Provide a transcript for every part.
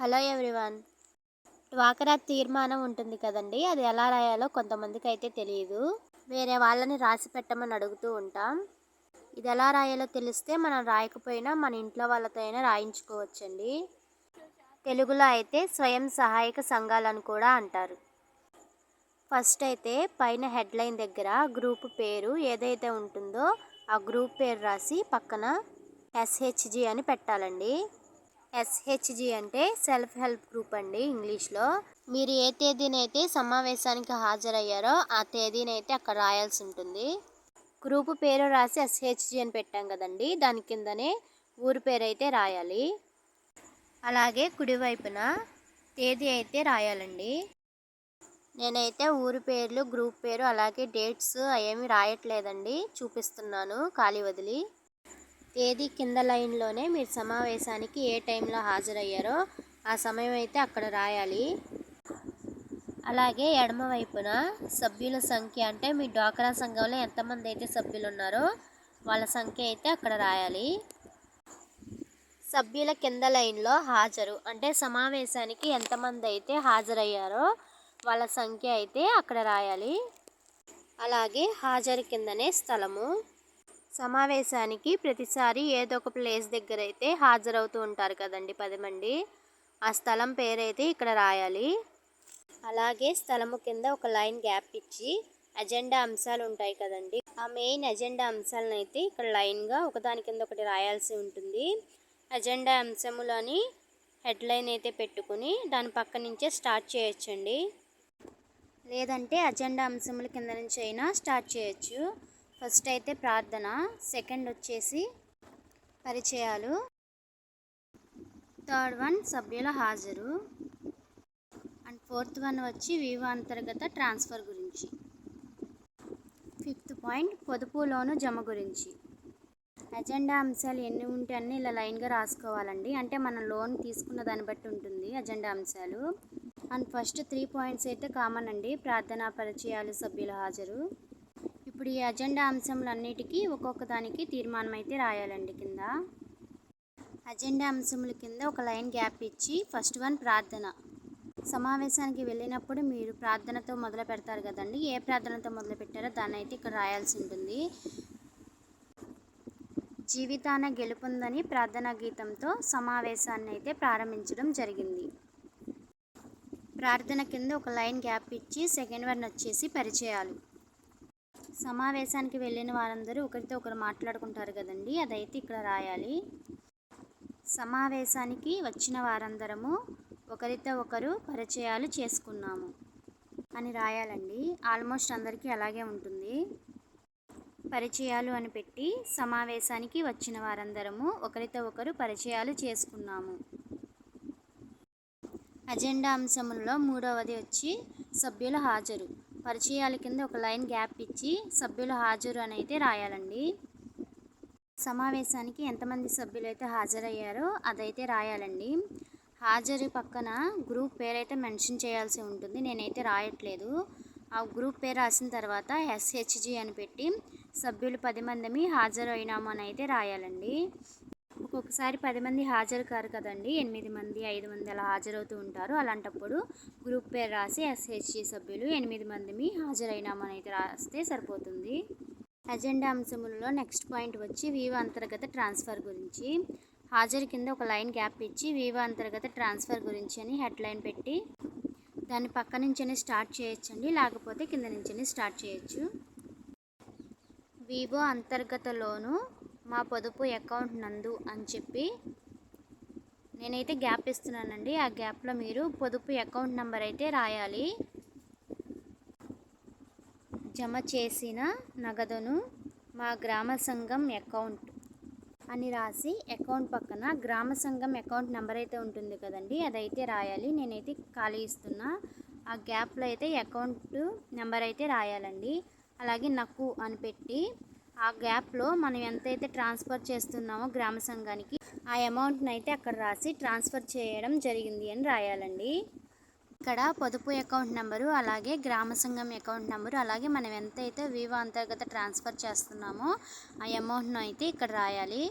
Hello everyone. డ్వాకరా తీర్మానం ఉంటుంది కదండి. అది ఎలా రాయాలో కొంతమందికి అయితే తెలియదు వేరే వాళ్ళని రాసి పెట్టమని అడుగుతూ ఉంటాం. ఇది ఎలా రాయాలో తెలిస్తే మనం రాయకపోయినా మన ఇంట్లో వాళ్ళతో అయినా రాయించుకోవచ్చండి. తెలుగులో అయితే స్వయం సహాయక సంఘాలను కూడా అంటారు. ఫస్ట్ అయితే పైన హెడ్లైన్ దగ్గర గ్రూప్ పేరు ఏదైతే ఉంటుందో ఆ గ్రూప్ పేరు రాసి పక్కన ఎస్హెచ్జి అని పెట్టాలండి. ఎస్హెచ్జి అంటే సెల్ఫ్ హెల్ప్ గ్రూప్ అండి ఇంగ్లీష్లో. మీరు ఏ తేదీనైతే సమావేశానికి హాజరయ్యారో ఆ తేదీనైతే అక్కడ రాయాల్సి ఉంటుంది. గ్రూపు పేరు రాసి ఎస్హెచ్జి అని పెట్టాం కదండి దాని కిందనే ఊరి పేరు అయితే రాయాలి. అలాగే కుడివైపున తేదీ అయితే రాయాలండి. నేనైతే ఊరి పేర్లు గ్రూప్ పేరు అలాగే డేట్స్ అవేమి రాయట్లేదండి చూపిస్తున్నాను ఖాళీ వదిలి. తేదీ కింద లైన్లోనే మీరు సమావేశానికి ఏ టైంలో హాజరయ్యారో ఆ సమయం అయితే అక్కడ రాయాలి. అలాగే ఎడమ వైపున సభ్యుల సంఖ్య అంటే మీ డ్వాక్రా సంఘంలో ఎంతమంది అయితే సభ్యులు ఉన్నారో వాళ్ళ సంఖ్య అయితే అక్కడ రాయాలి. సభ్యుల కింద లైన్లో హాజరు అంటే సమావేశానికి ఎంతమంది అయితే హాజరయ్యారో వాళ్ళ సంఖ్య అయితే అక్కడ రాయాలి. అలాగే హాజరు కిందనే స్థలము. సమావేశానికి ప్రతిసారి ఏదో ఒక ప్లేస్ దగ్గర అయితే హాజరవుతూ ఉంటారు కదండి పది మంది. ఆ స్థలం పేరైతే ఇక్కడ రాయాలి. అలాగే స్థలము కింద ఒక లైన్ గ్యాప్ ఇచ్చి అజెండా అంశాలు ఉంటాయి కదండి. ఆ మెయిన్ అజెండా అంశాలను అయితే ఇక్కడ లైన్గా ఒకదాని కింద ఒకటి రాయాల్సి ఉంటుంది. అజెండా అంశములని హెడ్లైన్ అయితే పెట్టుకుని దాని పక్క నుంచే స్టార్ట్ చేయొచ్చండి. లేదంటే అజెండా అంశముల కింద నుంచి అయినా స్టార్ట్ చేయొచ్చు. ఫస్ట్ అయితే ప్రార్థన సెకండ్ వచ్చేసి పరిచయాలు. థర్డ్ వన్ సభ్యుల హాజరు. అండ్ ఫోర్త్ వన్ వచ్చి వివో అంతర్గత ట్రాన్స్ఫర్ గురించి. ఫిఫ్త్ పాయింట్ పొదుపు లోను జమ గురించి. అజెండా అంశాలు ఎన్ని ఉంటే అన్ని ఇలా లైన్గా రాసుకోవాలండి. అంటే మనం లోన్ తీసుకున్న దాన్ని బట్టి ఉంటుంది అజెండా అంశాలు. అండ్ ఫస్ట్ త్రీ పాయింట్స్ అయితే కామన్ అండి. ప్రార్థనా పరిచయాలు సభ్యుల హాజరు. ఇప్పుడు ఈ అజెండా అంశములన్నిటికీ ఒక్కొక్క దానికి తీర్మానం అయితే రాయాలండి కింద. అజెండా అంశముల కింద ఒక లైన్ గ్యాప్ ఇచ్చి ఫస్ట్ వన్ ప్రార్థన. సమావేశానికి వెళ్ళినప్పుడు మీరు ప్రార్థనతో మొదలు పెడతారు కదండి ఏ ప్రార్థనతో మొదలు పెట్టారో దాన్ని అయితే ఇక్కడ రాయాల్సి ఉంటుంది. జీవితాన గెలుపొందని ప్రార్థనా గీతంతో సమావేశాన్ని అయితే ప్రారంభించడం జరిగింది. ప్రార్థన కింద ఒక లైన్ గ్యాప్ ఇచ్చి సెకండ్ వన్ వచ్చేసి పరిచయాలు. సమావేశానికి వెళ్ళిన వారందరూ ఒకరితో ఒకరు మాట్లాడుకుంటారు కదండి. అదైతే ఇక్కడ రాయాలి. సమావేశానికి వచ్చిన వారందరము ఒకరితో ఒకరు పరిచయాలు చేసుకున్నాము అని రాయాలండి. ఆల్మోస్ట్ అందరికీ అలాగే ఉంటుంది. పరిచయాలు అని పెట్టి సమావేశానికి వచ్చిన వారందరము ఒకరితో ఒకరు పరిచయాలు చేసుకున్నాము. అజెండా అంశములలో మూడవది వచ్చి సభ్యుల హాజరు. పరిచయాల కింద ఒక లైన్ గ్యాప్ ఇచ్చి సభ్యులు హాజరు అని అయితే రాయాలండి. సమావేశానికి ఎంతమంది సభ్యులు అయితే హాజరయ్యారో అదైతే రాయాలండి. హాజరు పక్కన గ్రూప్ పేరైతే మెన్షన్ చేయాల్సి ఉంటుంది. నేనైతే రాయట్లేదు. ఆ గ్రూప్ పేరు రాసిన తర్వాత ఎస్హెచ్జి అని పెట్టి సభ్యులు పది మందిమి హాజరు అయినాము అని అయితే రాయాలండి. ఒక్కొక్కసారి పది మంది హాజరు కారు కదండి. ఎనిమిది మంది ఐదు మంది అలా హాజరవుతూ ఉంటారు. అలాంటప్పుడు గ్రూప్ పేరు రాసి ఎస్హెచ్జి సభ్యులు ఎనిమిది మందిని హాజరైనామని అయితే రాస్తే సరిపోతుంది. అజెండా అంశములలో నెక్స్ట్ పాయింట్ వచ్చి వివో అంతర్గత ట్రాన్స్ఫర్ గురించి. హాజరు కింద ఒక లైన్ గ్యాప్ ఇచ్చి వివో అంతర్గత ట్రాన్స్ఫర్ గురించి అని హెడ్లైన్ పెట్టి దాన్ని పక్క నుంచనే స్టార్ట్ చేయొచ్చండి. లేకపోతే కింద నుంచి స్టార్ట్ చేయొచ్చు. వివో అంతర్గతలోను మా పొదుపు అకౌంట్ నందు అని చెప్పి నేనైతే గ్యాప్ ఇస్తున్నానండి. ఆ గ్యాప్లో మీరు పొదుపు అకౌంట్ నెంబర్ అయితే రాయాలి. జమ చేసిన నగదును మా గ్రామ సంఘం అకౌంట్ అని రాసి అకౌంట్ పక్కన గ్రామ సంఘం అకౌంట్ నెంబర్ అయితే ఉంటుంది కదండి అదైతే రాయాలి. నేనైతే ఖాళీ ఇస్తున్నా. ఆ గ్యాప్లో అయితే అకౌంట్ నెంబర్ అయితే రాయాలండి. అలాగే నక్కు అని పెట్టి ఆ గ్యాప్లో మనం ఎంతైతే ట్రాన్స్ఫర్ చేస్తున్నామో గ్రామ సంఘానికి ఆ అమౌంట్ని అయితే అక్కడ రాసి ట్రాన్స్ఫర్ చేయడం జరిగింది అని రాయాలండి. ఇక్కడ పొదుపు అకౌంట్ నెంబరు అలాగే గ్రామ సంఘం అకౌంట్ నెంబరు అలాగే మనం ఎంతైతే వివో అంతర్గత ట్రాన్స్ఫర్ చేస్తున్నామో ఆ అమౌంట్ను అయితే ఇక్కడ రాయాలి.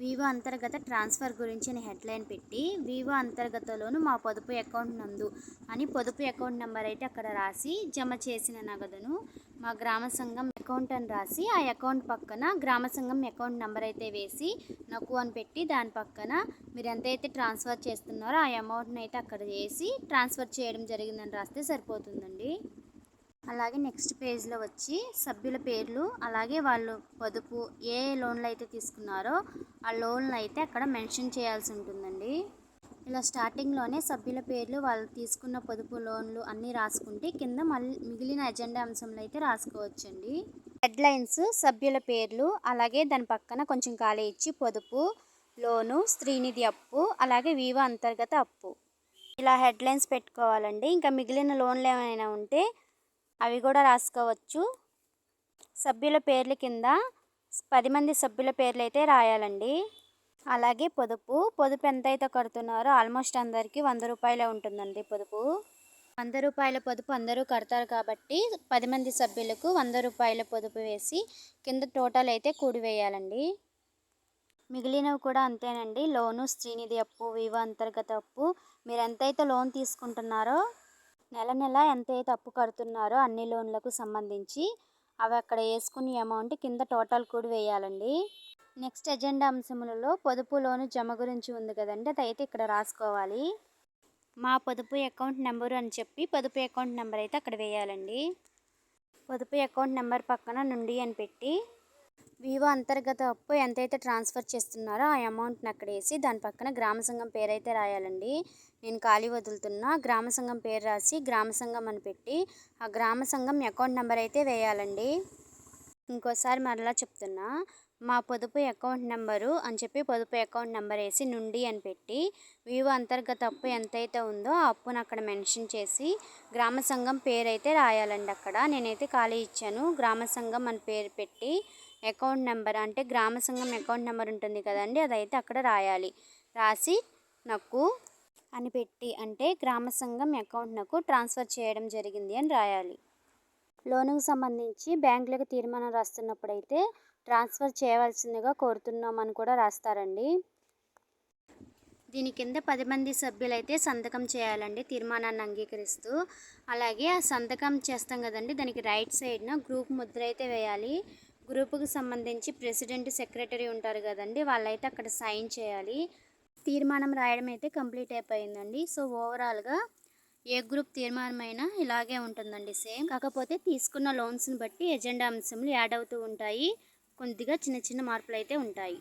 వివో అంతర్గత ట్రాన్స్ఫర్ గురించిన హెడ్లైన్ పెట్టి వివో అంతర్గతలోను మా పొదుపు అకౌంట్ నందు అని పొదుపు అకౌంట్ నెంబర్ అయితే అక్కడ రాసి జమ చేసిన నగదును మా గ్రామ సంఘం అకౌంట్ అని రాసి ఆ అకౌంట్ పక్కన గ్రామ సంఘం అకౌంట్ నెంబర్ అయితే వేసి నాకు అని పెట్టి దాని పక్కన మీరు ఎంతైతే ట్రాన్స్ఫర్ చేస్తున్నారో ఆ అమౌంట్ని అయితే అక్కడ వేసి ట్రాన్స్ఫర్ చేయడం జరిగిందని రాస్తే సరిపోతుందండి. అలాగే నెక్స్ట్ పేజ్లో వచ్చి సభ్యుల పేర్లు అలాగే వాళ్ళు పొదుపు ఏ లోన్లు అయితే తీసుకున్నారో ఆ లోన్లు అయితే అక్కడ మెన్షన్ చేయాల్సి ఉంటుందండి. ఇలా స్టార్టింగ్లోనే సభ్యుల పేర్లు వాళ్ళు తీసుకున్న పొదుపు లోన్లు అన్నీ రాసుకుంటే కింద మళ్ళీ మిగిలిన ఎజెండా అంశంలో అయితే రాసుకోవచ్చండి. హెడ్లైన్స్ సభ్యుల పేర్లు అలాగే దాని పక్కన కొంచెం ఖాళీ ఇచ్చి పొదుపు లోను స్త్రీనిధి అప్పు అలాగే వివో అంతర్గత అప్పు. ఇలా హెడ్లైన్స్ పెట్టుకోవాలండి. ఇంకా మిగిలిన లోన్లు ఏమైనా ఉంటే అవి కూడా రాసుకోవచ్చు. సభ్యుల పేర్ల కింద పది మంది సభ్యుల పేర్లు అయితే రాయాలండి. అలాగే పొదుపు. పొదుపు ఎంత అయితే కడుతున్నారో ఆల్మోస్ట్ అందరికీ వంద రూపాయలే ఉంటుందండి పొదుపు. వంద రూపాయల పొదుపు అందరూ కడతారు కాబట్టి పది మంది సభ్యులకు వంద రూపాయల పొదుపు వేసి కింద టోటల్ అయితే కూడివేయాలండి మిగిలినవి కూడా అంతేనండి. లోను శ్రీనిధి అప్పు వివో అంతర్గత అప్పు. మీరు ఎంతైతే లోన్ తీసుకుంటున్నారో నెల నెల ఎంతైతే అప్పు కడుతున్నారో అన్ని లోన్లకు సంబంధించి అవి అక్కడ వేసుకునే అమౌంట్ కింద టోటల్ కూడా వేయాలండి. నెక్స్ట్ ఎజెండా అంశములలో పొదుపు లోను జమ గురించి ఉంది కదండి అదైతే ఇక్కడ రాసుకోవాలి. మా పొదుపు అకౌంట్ నెంబరు అని చెప్పి పొదుపు అకౌంట్ నెంబర్ అయితే అక్కడ వేయాలండి. పొదుపు అకౌంట్ నెంబర్ పక్కన నుండి అని పెట్టి వివో అంతర్గత అప్పు ఎంతైతే ట్రాన్స్ఫర్ చేస్తున్నారో ఆ అమౌంట్ని అక్కడ వేసి దాని పక్కన గ్రామ సంఘం పేరు అయితే రాయాలండి. నేను ఖాళీ వదులుతున్నా. గ్రామ సంఘం పేరు రాసి గ్రామ సంఘం అని పెట్టి ఆ గ్రామ సంఘం అకౌంట్ నెంబర్ అయితే వేయాలండి. ఇంకోసారి మరలా చెప్తున్నా. మా పొదుపు అకౌంట్ నెంబరు అని చెప్పి పొదుపు అకౌంట్ నెంబర్ వేసి నుండి అని పెట్టి వివో అంతర్గత అప్పు ఎంతైతే ఉందో ఆ అప్పును అక్కడ మెన్షన్ చేసి గ్రామ సంఘం పేరు అయితే రాయాలండి అక్కడ. నేనైతే ఖాళీ ఇచ్చాను. గ్రామ సంఘం అని పేరు పెట్టి అకౌంట్ నెంబర్ అంటే గ్రామ సంఘం అకౌంట్ నెంబర్ ఉంటుంది కదండి అదైతే అక్కడ రాయాలి. రాసి నాకు అని పెట్టి అంటే గ్రామ సంఘం అకౌంట్ నాకు ట్రాన్స్ఫర్ చేయడం జరిగింది అని రాయాలి. లోనుకు సంబంధించి బ్యాంకులకు తీర్మానం రాస్తున్నప్పుడైతే ట్రాన్స్ఫర్ చేయవలసిందిగా కోరుతున్నామని కూడా రాస్తారండి. దీని కింద పది మంది సభ్యులైతే సంతకం చేయాలండి తీర్మానాన్ని అంగీకరిస్తూ. అలాగే ఆ సంతకం చేస్తాం కదండి దానికి రైట్ సైడ్న గ్రూప్ ముద్ర అయితే వేయాలి. గ్రూపుకు సంబంధించి ప్రెసిడెంట్ సెక్రటరీ ఉంటారు కదండి వాళ్ళైతే అక్కడ సైన్ చేయాలి. తీర్మానం రాయడం అయితే కంప్లీట్ అయిపోయిందండి. సో ఓవరాల్గా ఏ గ్రూప్ తీర్మానమైనా ఇలాగే ఉంటుందండి సేమ్. కాకపోతే తీసుకున్న లోన్స్ని బట్టి ఎజెండా అంశంలు యాడ్ అవుతూ ఉంటాయి. కొద్దిగా చిన్న చిన్న మార్పులు అయితే ఉంటాయి.